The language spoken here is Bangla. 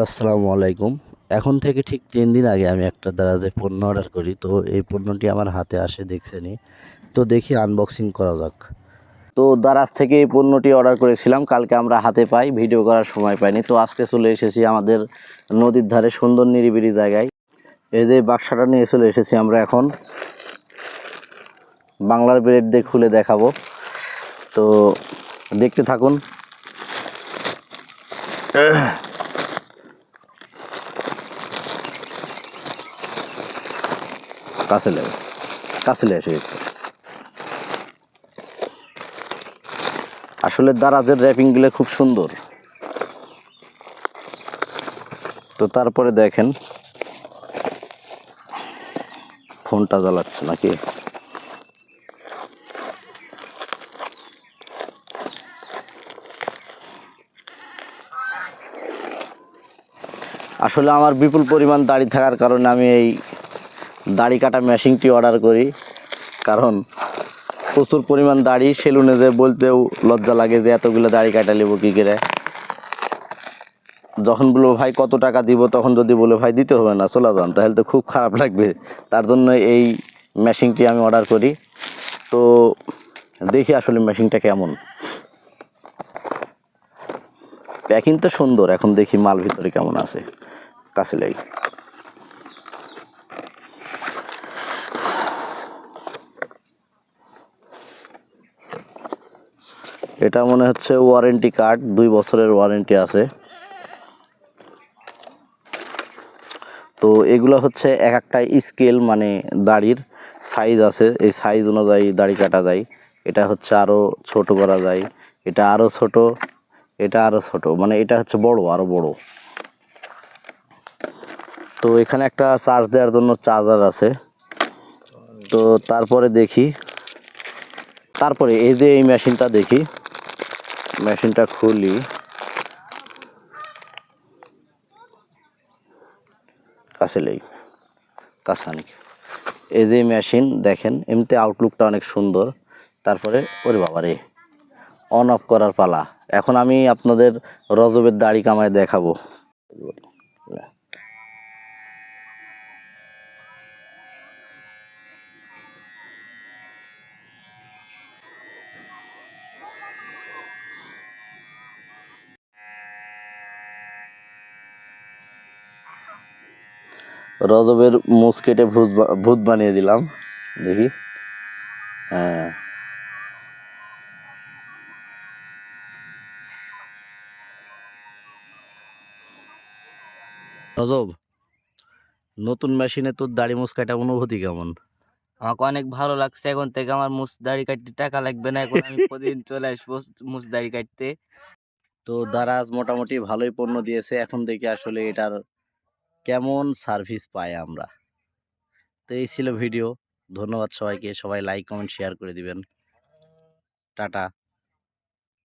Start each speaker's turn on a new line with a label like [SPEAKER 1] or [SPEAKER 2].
[SPEAKER 1] আসসালামু আলাইকুম। এখন থেকে ঠিক তিন দিন আগে আমি একটা দারাজে পণ্য অর্ডার করি, তো এই পণ্যটি আমার হাতে আসে দেখছেনই তো দেখি আনবক্সিং করা যাক। তো দারাজ থেকে এই পণ্যটি অর্ডার করেছিলাম, কালকে আমরা হাতে পাই, ভিডিও করার সময় পাইনি। তো আজকে চলে এসেছি আমাদের নদীর ধারে, সুন্দর নিরিবিলি জায়গায়। এই যে বাক্সাটা নিয়ে চলে এসেছি আমরা এখন। বাংলার ব্রেড দিয়ে খুলে দেখাবো। তো দেখতে থাকুন। কাছে লেগে কাছে এসে গেছে। আসলে দারাজের র্যাপিংগুলো খুব সুন্দর। তো তারপরে দেখেন, ফোনটা জ্বালাচ্ছে নাকি? আসলে আমার বিপুল পরিমাণ দাড়ি থাকার কারণে আমি এই দাড়ি কাটা মেশিনটি অর্ডার করি। কারণ প্রচুর পরিমাণ দাড়ি, সেলুনে যে বলতেও লজ্জা লাগে যে এতগুলো দাড়ি কাটা নেব কী করে। যখন বলব, ভাই, কত টাকা দিব? তখন যদি বলে, ভাই, দিতে হবে না, চলে যান, তাহলে তো খুব খারাপ লাগবে। তার জন্য এই মেশিনটি আমি অর্ডার করি। তো দেখি আসলে মেশিনটা কেমন। প্যাকিং তো সুন্দর, এখন দেখি মাল ভিতরে কেমন আছে। কাছে লাই এটা মনে হচ্ছে ওয়ারেন্টি কার্ড দুই বছরের ওয়ারেন্টি আছে। তো এগুলো হচ্ছে এক একটা স্কেল মানে দাড়ির সাইজ আছে, এই সাইজ অনুযায়ী দাড়ি কাটা যায়। এটা হচ্ছে আরও ছোট করা যায়, এটা আরও ছোট, এটা আরও ছোট মানে এটা হচ্ছে বড় আরও বড়। তো এখানে একটা চার্জ দেওয়ার জন্য চার্জার আছে। তো তারপরে দেখি, তারপরে এই যে এই মেশিনটা দেখি মেশিনটা খুলি। কাছে লেই। কাছে অনেক এই যে মেশিন, দেখেন, এমনিতে আউটলুকটা অনেক সুন্দর। তারপরে, ওরে বাবারে অন অফ করার পালা। এখন আমি আপনাদের রজবের দাড়ি কামায় দেখাবো। রজবের মুস কেটে ভূত ভূত বানিয়ে দিলাম। দেখি। হ্যাঁ। রজব নতুন মেশিনে তোর দাড়ি মুস কাটা অনুভূতি কেমন?
[SPEAKER 2] আমাকে অনেক ভালো লাগছে। এখন থেকে আমার মুছ দাড়ি কাটতে টাকা লাগবে না। এখন আমি প্রতিদিন চলে আসব মুছ দাড়ি কাটতে।
[SPEAKER 1] তো দারাজ মোটামুটি ভালোই পণ্য দিয়েছে। এখন দেখি আসলে এটার কেমন সার্ভিস পাই আমরা। তো এই ছিল ভিডিও। ধন্যবাদ সবাইকে। সবাই লাইক কমেন্ট শেয়ার করে দিবেন। টাটা।